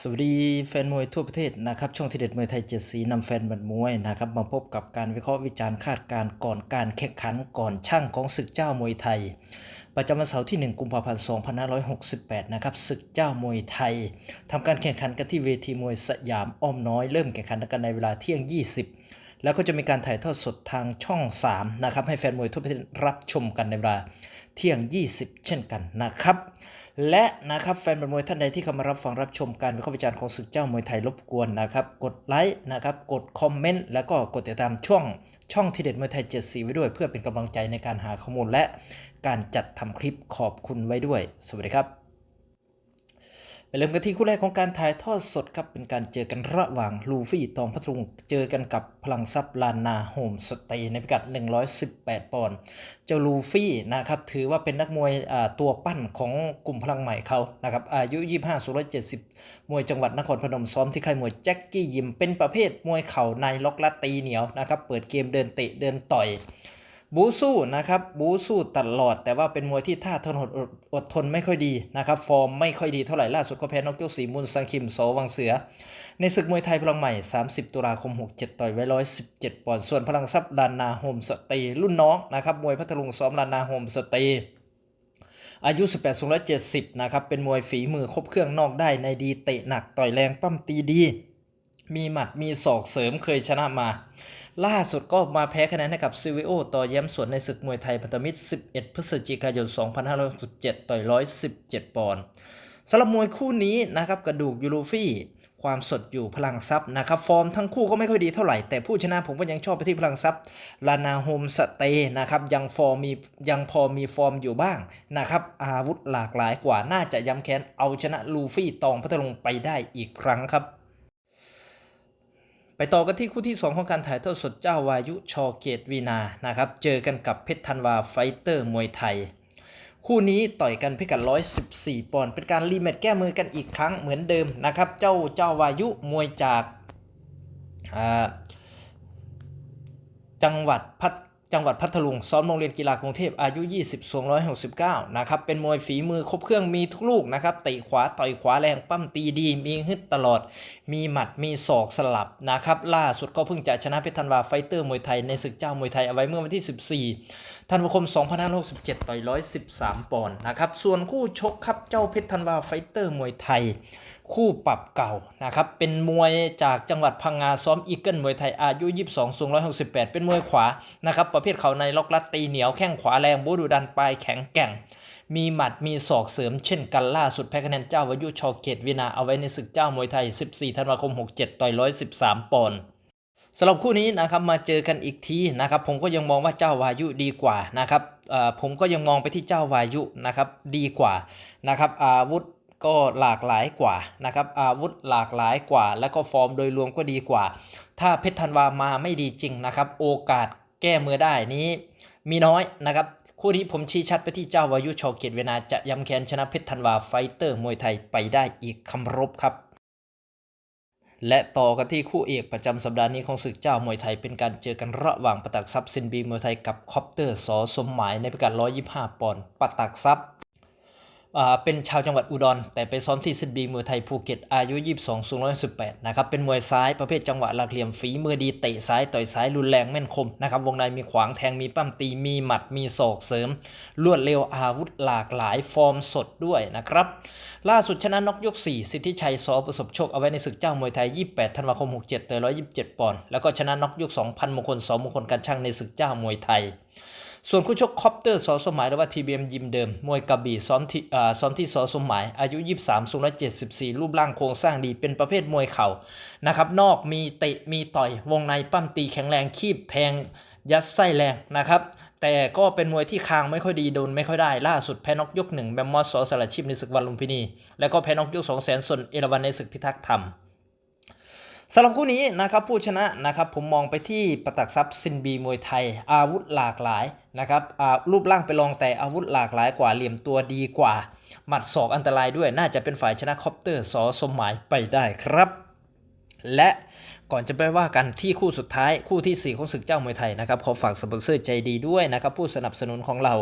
สวัสดีแฟนมวยทั่วประเทศนะครับช่องทีเด็ดมวยไทยเจ็ดสีนำแฟนบัดมวยนะครับมาพบกับการวิเคราะห์วิจารณ์คาดการณ์ก่อนการแข่งขันก่อนช่างของศึกเจ้ามวยไทย ประจำวันเสาร์ที่ 1 กุมภาพันธ์ 2568 นะครับศึกเจ้ามวยไทยทำการแข่งขันกันที่เวทีมวยสยามอ้อมน้อยเริ่มแข่งขันกันในเวลาเที่ยง 20 แล้วก็จะมีการถ่ายทอดสดทางช่อง 3 นะครับให้แฟนมวยทั่วประเทศรับชมกันในเวลา เที่ยง 20 เช่นกันนะครับและนะครับแฟนบอลมวยท่านใดที่เข้ามารับฟังรับชมการวิเคราะห์วิจารณ์ของศึกเจ้ามวยไทยรบกวนนะครับกดไลค์นะครับกดคอมเมนต์แล้วก็กดติดตามช่องช่องทีเด็ดมวยไทยเจ็ดสีไว้ด้วย เพื่อเป็นกำลังใจในการหาข้อมูลและการจัดทำคลิปขอบคุณไว้ด้วย สวัสดีครับ เริ่มกันที่คู่แรกของการถ่ายทอดสดครับเป็นการเจอกันระหว่างลูฟี่ตองพัทลุงเจอกันกับพลังทรัพย์ลานนาโฮมสเตย์ในพิกัด 118 ปอนด์เจ้าลูฟี่นะครับถือว่าเป็นนักมวยตัวปั้นของกลุ่มพลังใหม่เขานะครับอายุ 25 270 มวยจังหวัดนครพนมซ้อมที่ค่ายมวยแจ็คกี้ยิมเป็นประเภทมวยเข่าในล็อกและตีเหนียวนะครับเปิดเกมเดินเตะเดินต่อย บูสู้นะครับบูสู้ตลอด แต่ว่าเป็นมวยที่ท่าทนอดอดอดทนไม่ค่อยดีนะครับ ฟอร์มไม่ค่อยดีเท่าไหร่ล่าสุดก็แพ้นอกยกสีมุนซังคิมโสวังเสือ ในศึกมวยไทยพลังใหม่ 30 ตุลาคม 67 ต่อยไว้117 ปอนด์ส่วนพลังทรัพย์ลานนาโฮมสเตย์รุ่นน้องนะครับมวยพัทลุงซ้อมลานนาโฮมสเตย์อายุ 18 270 นะครับ เป็นมวยฝีมือครบเครื่องนอกได้ในดีเตะหนักต่อยแรงปั้มตีดี มีหมัดมีศอกเสริมเคยชนะมา ล่าสุดก็มาแพ้คะแนนให้กับซิวิโอต่อแย้มสวนในศึกมวยไทยพันธมิตร 11 พฤศจิกายน 2567 ต่อย 117 ปอนด์สำหรับมวยคู่นี้นะครับกระดูกยูโรฟี่ความสดอยู่พลังทรัพย์นะครับฟอร์มทั้งคู่ก็ไม่ค่อยดีเท่าไหร่ แต่ผู้ชนะผมก็ยังชอบไปที่พลังทรัพย์ลานาโฮมสเตย์นะครับยังฟอร์มมียังพอมีฟอร์มอยู่บ้างนะครับอาวุธหลากหลายกว่าน่าจะย้ำแค้นเอาชนะลูฟี่ตองพัทลุงไปได้อีกครั้งครับ ไปต่อกันที่คู่ที่ 2 ของการถ่ายทอดสดเจ้าวายุชอเกตวีนานะครับเจอกันกับเพชรธันวาไฟเตอร์มวยไทย คู่นี้ต่อยกันพิกัด 114 ปอนด์เป็นการรีแมตช์แก้มือกันอีกครั้งเหมือนเดิมนะครับ เจ้าเจ้าวายุมวยจากจังหวัดพัท จังหวัดพัทลุงซ้อมโรงเรียนกีฬากรุงเทพอายุ 20สูง169 นะครับ เป็นมวยฝีมือครบเครื่องมีทุกลูกนะครับเตะขวาต่อยขวาแรงปั้มตีดี มีฮึดตลอด มีหมัดมีศอกสลับนะครับ ล่าสุดก็เพิ่งจะชนะเพชรธันวาไฟเตอร์มวยไทยในศึกเจ้ามวยไทยเอาไว้เมื่อวันที่ 14 ธันวาคม 2567 ต่อย 113 ปอนด์นะครับ ส่วนคู่ชกครับเจ้าเพชรธันวาไฟเตอร์มวยไทยคู่ปรับเก่านะครับเป็นมวยจากจังหวัดพังงาซ้อมอีเกิลมวยไทยอายุ 22สูง168 เป็นมวยขวานะครับประเภทเขาในล็อกลัดตีเหนียวแข้งขวาแรงบูดูดันปลายแข็งแกร่ง มีหมัดมีศอกเสริมเช่นกันล่าสุดแพ้คะแนนเจ้าวายุชอเกตวินาเอาไว้ในศึกเจ้ามวยไทย 14 ธันวาคม 67 ต่อย 113 ปอนด์สำหรับคู่นี้นะครับมาเจอกันอีกทีนะครับผมก็ยังมองว่าเจ้าวายุดีกว่านะครับผมก็ยังมองไปที่เจ้าวายุนะครับดีกว่านะครับอาวุธ ก็หลากหลายกว่านะครับอาวุธหลากหลายกว่า แล้วก็ฟอร์มโดยรวมก็ดีกว่า ถ้าเพชรธันวามาไม่ดีจริงนะครับ โอกาสแก้มือได้นี้มีน้อยนะครับคู่นี้ผมชี้ชัดไปที่เจ้าวายุชอเกตเวนาจะย้ำแค้นชนะเพชรธันวาไฟเตอร์มวยไทยไปได้อีกคำรบครับและต่อกันที่คู่เอกประจำสัปดาห์นี้ของศึกเจ้ามวยไทยเป็นการเจอกันระหว่างปตักซับซินบีมวยไทยกับคอปเตอร์สอสมหมายในพิกัด 125 ปอนด์ปตักซับ เป็นชาวจังหวัดอุดร แต่ไปซ้อมที่ซินบีมวยไทยภูเก็ตอายุ 22สูง118นะครับเป็นมวยซ้ายประเภทจังหวะหลักเหลี่ยมฝีมือดีเตะซ้ายต่อยซ้ายรุนแรงแม่นคมนะครับวงในมีขวางแทงมีปั้มตีมีหมัดมีศอกเสริมรวดเร็วอาวุธหลากหลายฟอร์มสดด้วยนะครับล่าสุดชนะน็อกยก 4 สิทธิชัยสอประสบโชคเอาไว้ในศึกเจ้ามวยไทย 28ธันวาคม 67ต่อย127 ปอนด์แล้วก็ชนะน็อกยก2,000มงคลสอมงคลการช่างในศึกเจ้ามวยไทย ส่วนคู่ชกคอปเตอร์สอสมหมายหรือว่า TBM ยิมเดิม มวยกระบี่ซ้อมที่ซ้อมที่สอสมหมาย อายุ 23สูง174 รูปร่างโครงสร้างดีเป็นประเภทมวยเข่านะครับ นอกมีเตะมีต่อย วงในปั้มตีแข็งแรงคีบแทงยัดไส้แรงนะครับ แต่ก็เป็นมวยที่คางไม่ค่อยดีโดนไม่ค่อยได้ ล่าสุดแพ้นกยกหนึ่งแบมมอสสอสารชีพในศึกวันลุมพินี แล้วก็แพ้นกยกสองแสนส่วนเอราวันในศึกพิทักษ์ธรรม สำหรับคู่นี้นะครับผู้ชนะนะครับผมมองไปที่ปตักซับซินบีมวยไทย อาวุธหลากหลายนะครับรูปร่างไปลองแต่อาวุธหลากหลายกว่าเหลี่ยมตัวดีกว่า หมัดศอกอันตรายด้วยน่าจะเป็นฝ่ายชนะคอปเตอร์สอสมหมายไปได้ครับ และก่อนจะไปว่ากันที่คู่สุดท้ายคู่ทีสี่ 4 ของศึกเจ้ามวยไทยนะครับขอฝากสปอนเซอร์ใจดีด้วยนะครับผู้สนับสนุนของเรา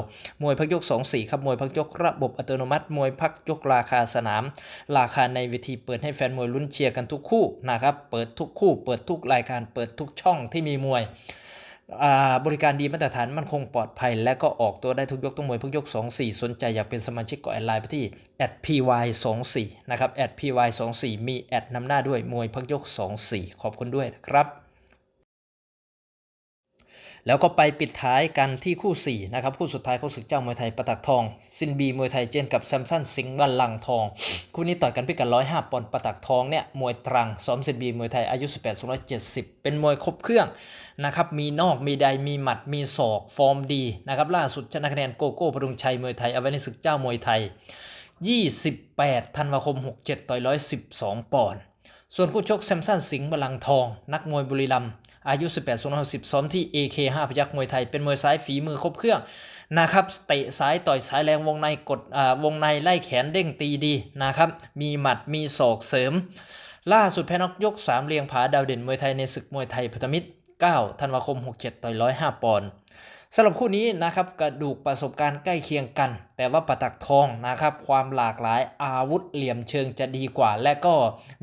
มวยพักยก 2 4 ครับมวยพักยกระบบอัตโนมัติ มวยพักยกราคาสนาม ราคาในเวทีเปิดให้แฟนมวยลุ้นเชียร์กันทุกคู่นะครับเปิดทุกคู่ เปิดทุกรายการเปิดทุกช่องที่มีมวย บริการดีมาตรฐานมันคงปลอดภัย และก็ออกตัวได้ทุกยกทุกมวยพวกยก 2 4 สนใจอยากเป็นสมาชิกก็แอดไลน์ไปที่ @py 2 4 นะครับ @py 2 4 มีแอดนำหน้าด้วยมวยพักยก 2 4 ขอบคุณด้วยนะครับ แล้วก็ไปปิดท้ายกันที่คู่4นะครับคู่สุดท้ายของศึกเจ้ามวยไทยประตักทอง ซินบีมวยไทยเจนกับแซมสันสิงห์บัลลังทอง คู่นี้ต่อยกันพิกัด105ปอนด์ประตักทองเนี่ยมวยตรังซ้อมซินบีมวยไทยอายุ 18 270 เป็นมวยครบเครื่องนะครับมีนอกมีใดมีหมัดมีศอกฟอร์มดีนะครับล่าสุดชนะคะแนนโกโก้พดุงชัยมวยไทยเอาไว้ในศึกเจ้ามวยไทย 28ธันวาคม 67 ต่อย 112 ปอนด์ส่วนคู่ชกแซมสันสิงห์บลังทอง นักมวยบุรีรัมย์ อายุ 18 2ซ้อมที่ AK5 พยักมวยไทย เป็นมวยซ้ายฝีมือครบเครื่องนะครับเตะซ้ายต่อยซ้ายแรงวงในกดวงในไล่แขนเด้งตีดีนะครับมีหมัดมีศอกเสริม ล่าสุดแพ้น็อกยก 3เรียงผาดาวเด่นมวยไทยในศึกมวยไทยพัฒมิตร9ธันวาคม 67 ต่อย 105 ปอนด์ สำหรับคู่นี้นะครับกระดูกประสบการณ์ใกล้เคียงกัน แต่ว่าประตักทองนะครับความหลากหลายอาวุธเหลี่ยมเชิงจะดีกว่า และก็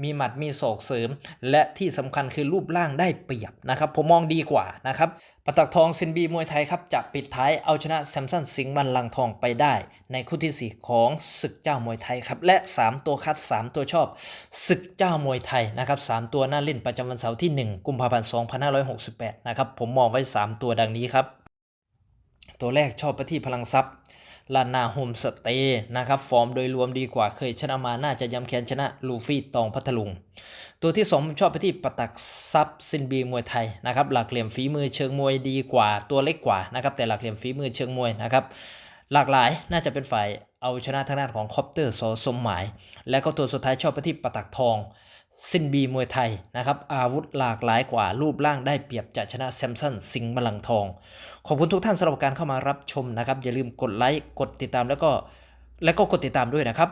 มีหมัดมีศอกเสริม และที่สำคัญคือรูปร่างได้เปรียบนะครับผมมองดีกว่านะครับประตักทองซินบีมวยไทยครับจะปิดท้ายเอาชนะแซมสันสิงห์บันลังทองไปได้ ในคู่ที่ 4 ของศึกเจ้ามวยไทยครับและ 3 ตัวคัด 3 ตัวชอบศึกเจ้ามวยไทยนะครับ3ตัวน่าเล่นประจำวันเสาร์ที่ 1 กุมภาพันธ์2568นะครับผมมองไว้ 3 ตัวดังนี้ครับ ตัวแรกชอบไปที่พลังทรัพย์ลานาโฮมสเตย์นะครับฟอร์มโดยรวมดีกว่าเคยชนะมาน่าจะย้ำแค้นชนะลูฟี่ตองพัทลุง ตัวที่2ผมชอบไปที่ปตักซับซินบีมวยไทยนะครับหลักเหลี่ยมฝีมือเชิงมวยดีกว่า ตัวเล็กกว่านะครับแต่หลักเหลี่ยมฝีมือเชิงมวยนะครับหลากหลายน่าจะเป็นฝ่ายเอาชนะทางด้านของคอปเตอร์สอสมหมาย และก็ตัวสุดท้ายชอบไปที่ปตักทอง ซินบีมวยไทยนะครับอาวุธหลากหลายกว่ารูปร่างได้เปรียบจะชนะแซมสันสิงห์มลังทอง ขอบคุณทุกท่านสำหรับการเข้ามารับชมนะครับ อย่าลืมกดไลค์กดติดตามแล้วก็ แล้วก็กดติดตามด้วยนะครับ